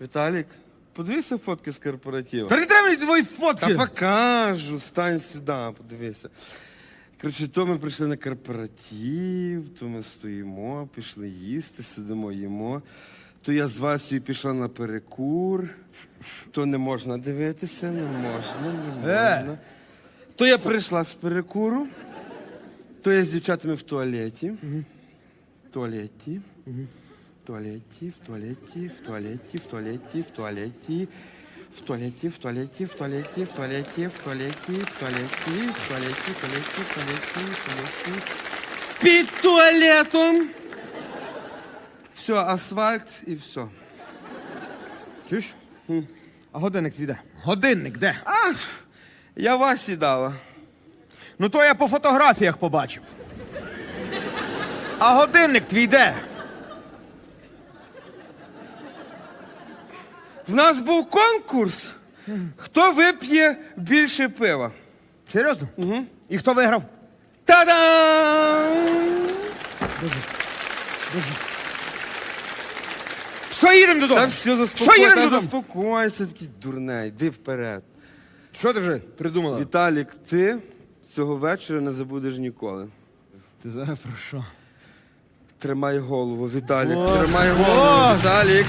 Віталік, подивися фотки з корпоративу. Та не треба мені твої Та покажу, стань сюди, подивися. Коротше, то ми прийшли на корпоратив, то ми стоїмо, пішли їсти, сидимо, їмо. То я з Васею пішла на перекур, то не можна дивитися, не можна, не Е. можна. То я прийшла з перекуру, то я з дівчатами в туалеті. В туалеті. В туалеті, в туалеті, в туалеті, в туалеті, в туалеті. В туалеті, в туалеті, в туалеті, в туалеті, в туалеті, в туалеті, в туалеті, в туалеті, в туалеті, в туалеті. Під туалетом. Все, асфальт і все. Чуєш? А годинник твій? Годинник де? А, я Васі дала. Ну то я по фотографіях побачив. А годинник твій де? В нас був конкурс. Хто вип'є більше пива? Серйозно? Угу. І хто виграв? Та-дам! Все, їдемо додому. Та все, Що заспокойся, їдемо та додому? заспокойся, такий дурний, йди вперед. Що ти вже придумала? Віталік, ти цього вечора не забудеш ніколи. Ти знаєш про що? Тримай голову, Віталік, О, тримай голову. Віталік.